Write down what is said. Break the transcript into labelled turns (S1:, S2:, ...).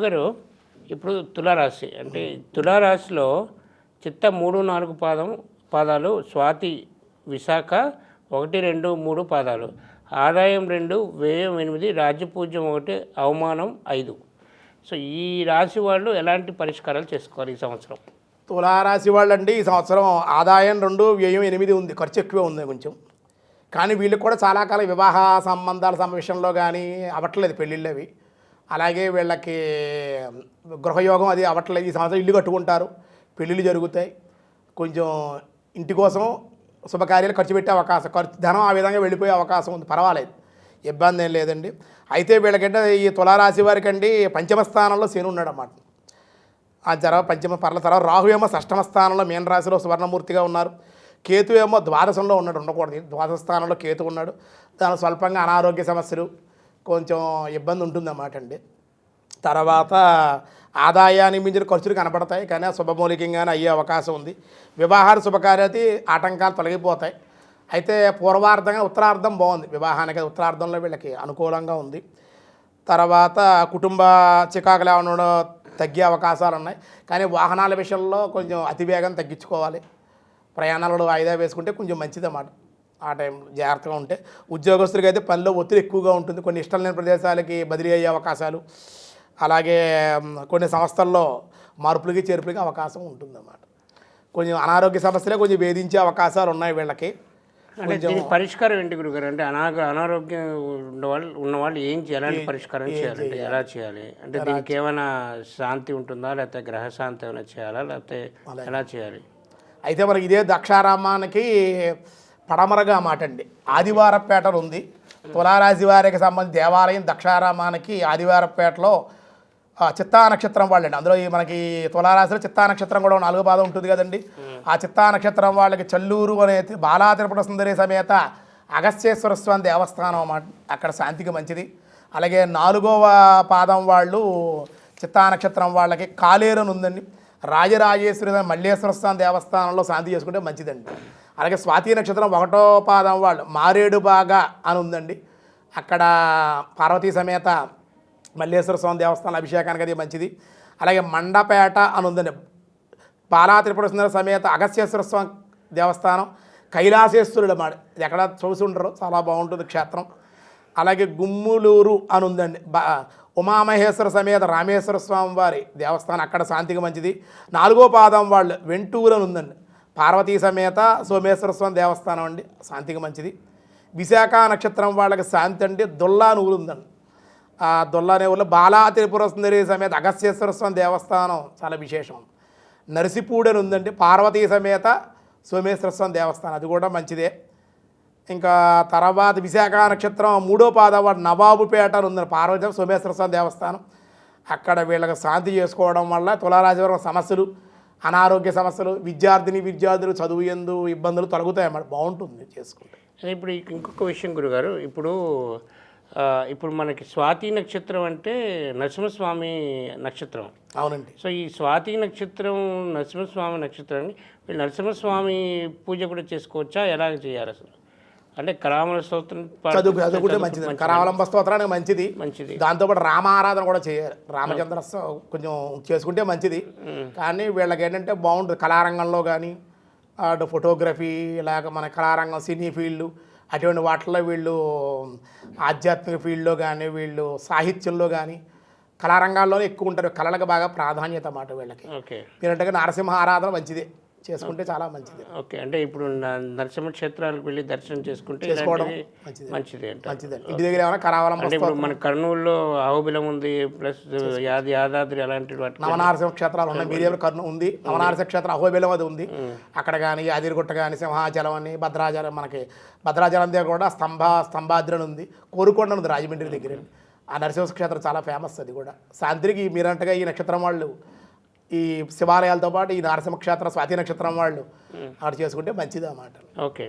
S1: గురుగారు ఇప్పుడు తులారాశి. అంటే తులారాశిలో చిత్త మూడు నాలుగు పాదం పాదాలు స్వాతి విశాఖ ఒకటి రెండు మూడు పాదాలు. ఆదాయం రెండు వ్యయం ఎనిమిది రాజ్యపూజ్యం ఒకటి అవమానం ఐదు. సో ఈ రాశి వాళ్ళు ఎలాంటి పరిష్కారాలు చేసుకోవాలి ఈ సంవత్సరం?
S2: తులారాశి వాళ్ళండి ఈ సంవత్సరం ఆదాయం రెండు వ్యయం ఎనిమిది ఉంది. ఖర్చు ఎక్కువే ఉంది కొంచెం. కానీ వీళ్ళకి కూడా చాలా కాలం వివాహ సంబంధాల సమ విషయంలో కానీ అవ్వట్లేదు పెళ్ళిళ్ళు అవి అలాగే వీళ్ళకి గృహయోగం అది అవ్వట్లేదు. ఈ సంవత్సరం ఇల్లు కట్టుకుంటారు. పెళ్ళిళ్ళు జరుగుతాయి. కొంచెం ఇంటి కోసం శుభకార్యాలు ఖర్చు పెట్టే అవకాశం ఖర్చు ధనం ఆ విధంగా వెళ్ళిపోయే అవకాశం ఉంది. పర్వాలేదు. ఇబ్బంది ఏం లేదండి. అయితే వీళ్ళకంటే ఈ తులారాశి వారికండి పంచమ స్థానంలో శని ఉన్నాడు అన్నమాట ఆ తర్వాత పంచమ పర్ల తర్వాత రాహు ఏమో షష్టమ స్థానంలో మీన రాశిలో సువర్ణమూర్తిగా ఉన్నారు. కేతు ఏమో ద్వాదశంలో ఉన్నాడు. ఉండకూడదు. ద్వాదశ స్థానంలో కేతు ఉన్నాడు. దాని స్వల్పంగా అనారోగ్య సమస్యలు కొంచెం ఇబ్బంది ఉంటుందన్నమాట అండి. తర్వాత ఆదాయాన్ని మించిన ఖర్చులు కనపడతాయి కానీ ఆ శుభమూలికంగానే అయ్యే అవకాశం ఉంది. వివాహాల శుభకార్యాతి ఆటంకాలు తొలగిపోతాయి. అయితే పూర్వార్థంగా ఉత్తరార్థం బాగుంది. వివాహానికి ఉత్తరార్థంలో వీళ్ళకి అనుకూలంగా ఉంది. తర్వాత కుటుంబ చికాకులు ఏమన్నా తగ్గే అవకాశాలు ఉన్నాయి. కానీ వాహనాల విషయంలో కొంచెం అతివేగం తగ్గించుకోవాలి. ప్రయాణాలు వాయిదా వేసుకుంటే కొంచెం మంచిదన్నమాట. ఆ టైంలో జాగ్రత్తగా ఉంటే. ఉద్యోగస్తులకి అయితే పనిలో ఒత్తిడి ఎక్కువగా ఉంటుంది. కొన్ని ఇష్టం లేని ప్రదేశాలకి బదిలీ అయ్యే అవకాశాలు అలాగే కొన్ని సంస్థల్లో మార్పులకి చేర్పులకి అవకాశం ఉంటుందన్నమాట. కొంచెం అనారోగ్య సమస్యలే కొంచెం వేధించే అవకాశాలు ఉన్నాయి వీళ్ళకి.
S1: అంటే దీనికి పరిష్కారం ఏంటి గురుగారు? అంటే అనాగ అనారోగ్యం ఉన్నవాళ్ళు ఉన్నవాళ్ళు ఏం చేయాలి ఎలాంటి పరిష్కారం చేయాలంటే ఎలా చేయాలి? అంటే దీనికి ఏమైనా శాంతి ఉంటుందా? లేకపోతే గ్రహ శాంతి ఏమైనా చేయాలా? లేకపోతే ఎలా చేయాలి?
S2: అయితే మనకి ఇదే దక్షారామానికి పడమరగా మాట అండి ఆదివారపేటలో ఉంది. తులారాశి వారికి సంబంధించి దేవాలయం దక్షారామానికి ఆదివారపేటలో చిత్తా నక్షత్రం వాళ్ళండి. అందులో ఈ మనకి తులారాశిలో చిత్తా నక్షత్రం కూడా నాలుగో పాదం ఉంటుంది కదండి. ఆ చిత్తా నక్షత్రం వాళ్ళకి చల్లూరు అనే బాలా తిరుపతి సుందరి సమేత అగస్త్యేశ్వర స్వామి దేవస్థానం అన్నమాట అక్కడ శాంతికి మంచిది. అలాగే నాలుగవ పాదం వాళ్ళు చిత్తా నక్షత్రం వాళ్ళకి కాలేరు అని ఉందండి. రాజరాజేశ్వరి మల్లేశ్వర స్వామి దేవస్థానంలో శాంతి చేసుకుంటే మంచిదండి. అలాగే స్వాతి నక్షత్రం ఒకటో పాదం వాళ్ళు మారేడు బాగా అని ఉందండి. అక్కడ పార్వతీ సమేత మల్లేశ్వర స్వామి దేవస్థానం అభిషేకానికి అది మంచిది. అలాగే మండపేట అని ఉందండి. బాలా త్రిపుర సుందర సమేత అగస్యేశ్వర స్వామి దేవస్థానం కైలాసేశ్వరుడు మాట ఎక్కడ చూసి ఉండరు చాలా బాగుంటుంది క్షేత్రం. అలాగే గుమ్ములూరు అని ఉందండి. బా ఉమామహేశ్వర సమేత రామేశ్వర స్వామి వారి దేవస్థానం అక్కడ శాంతికి మంచిది. నాలుగో పాదం వాళ్ళు వెంటూరు అని ఉందండి. పార్వతీ సమేత సోమేశ్వర స్వామి దేవస్థానం అండి. శాంతికి మంచిది. విశాఖ నక్షత్రం వాళ్ళకి శాంతి అంటే దొల్లా నూరుందండి ఆ దొల్ల అనే ఊళ్ళో బాలా త్రిపుర సుందరి సమేత అగస్యేశ్వర స్వామి దేవస్థానం చాలా విశేషం. నరసిపూడని ఉందండి. పార్వతీ సమేత సోమేశ్వర స్వామి దేవస్థానం. అది కూడా మంచిదే. ఇంకా తర్వాత విశాఖ నక్షత్రం మూడో పాదవాడు నవాబుపేట అని ఉందండి. పార్వతీ సోమేశ్వర స్వామి దేవస్థానం. అక్కడ వీళ్ళకి శాంతి చేసుకోవడం వల్ల తులారాజవరం సమస్యలు అనారోగ్య సమస్యలు విద్యార్థిని విద్యార్థులు చదువు ఎందు ఇబ్బందులు తొలగుతాయి అన్నమాట. బాగుంటుంది చేసుకుంటే.
S1: అదే ఇప్పుడు ఇక- ఇంకొక విషయం గురుగారు ఇప్పుడు ఇప్పుడు మనకి స్వాతి నక్షత్రం అంటే నరసింహస్వామి నక్షత్రం.
S2: అవునండి.
S1: సో ఈ స్వాతి నక్షత్రం నరసింహస్వామి నక్షత్రాన్ని నరసింహస్వామి పూజ కూడా చేసుకోవచ్చా? ఎలాగ చేయాలి అసలు? అంటే కరామల స్తోత్రం
S2: చదువు చదువుకుంటే మంచిది. కరావలంబ స్తోత్రానికి మంచిది.
S1: మంచిది.
S2: దాంతోపాటు రామారాధన కూడా చేయాలి. రామచంద్ర కొంచెం చేసుకుంటే మంచిది. కానీ వీళ్ళకి ఏంటంటే బాగుంటుంది. కళారంగంలో కానీ అటు ఫోటోగ్రఫీ ఇలాగ మన కళారంగం సినీ ఫీల్డ్ అటువంటి వాటిల్లో వీళ్ళు ఆధ్యాత్మిక ఫీల్డ్లో కానీ వీళ్ళు సాహిత్యంలో కానీ కళారంగాల్లోనే ఎక్కువ ఉంటారు. కళలకు బాగా ప్రాధాన్యత అన్నమాట వీళ్ళకి.
S1: ఓకే.
S2: మీరంటే నరసింహ ఆరాధన మంచిదే. చేసుకుంటే చాలా మంచిది.
S1: ఓకే అంటే ఇప్పుడు నరసింహ క్షేత్రాలకు వెళ్ళి దర్శనం చేసుకుంటే
S2: చేసుకోవడం మంచిది.
S1: మంచిది అంట
S2: మంచిదండి ఇంటి దగ్గర ఏమైనా కరావలంబ
S1: అంటే ఇప్పుడు మన కర్నూలులో ఆహోబిలం ఉంది ప్లస్ యాది యాదాద్రి అలాంటి వాటి
S2: నవనారసింహ క్షేత్రాలు ఉన్నాయి. మీరేం కర్ణ ఉంది. నవనారసింహ క్షేత్రం అహోబిలం అది ఉంది. అక్కడ కానీ యాదిరిగుట్ట కానీ సింహాచలం అని భద్రాచలం మనకి భద్రాచలం దగ్గర కూడా స్తంభ స్తంభాద్రి అని ఉంది. కోరుకొండ ఉంది రాజమండ్రి దగ్గర. ఆ నరసింహ క్షేత్రం చాలా ఫేమస్ అది కూడా. సాయంత్రికి మీరంటగా ఈ నక్షత్రం వాళ్ళు ఈ శివాలయాలతో పాటు ఈ నరసింహ క్షేత్రం స్వాతి నక్షత్రం వాళ్ళు అక్కడ చేసుకుంటే మంచిది అన్నమాట
S1: ఓకే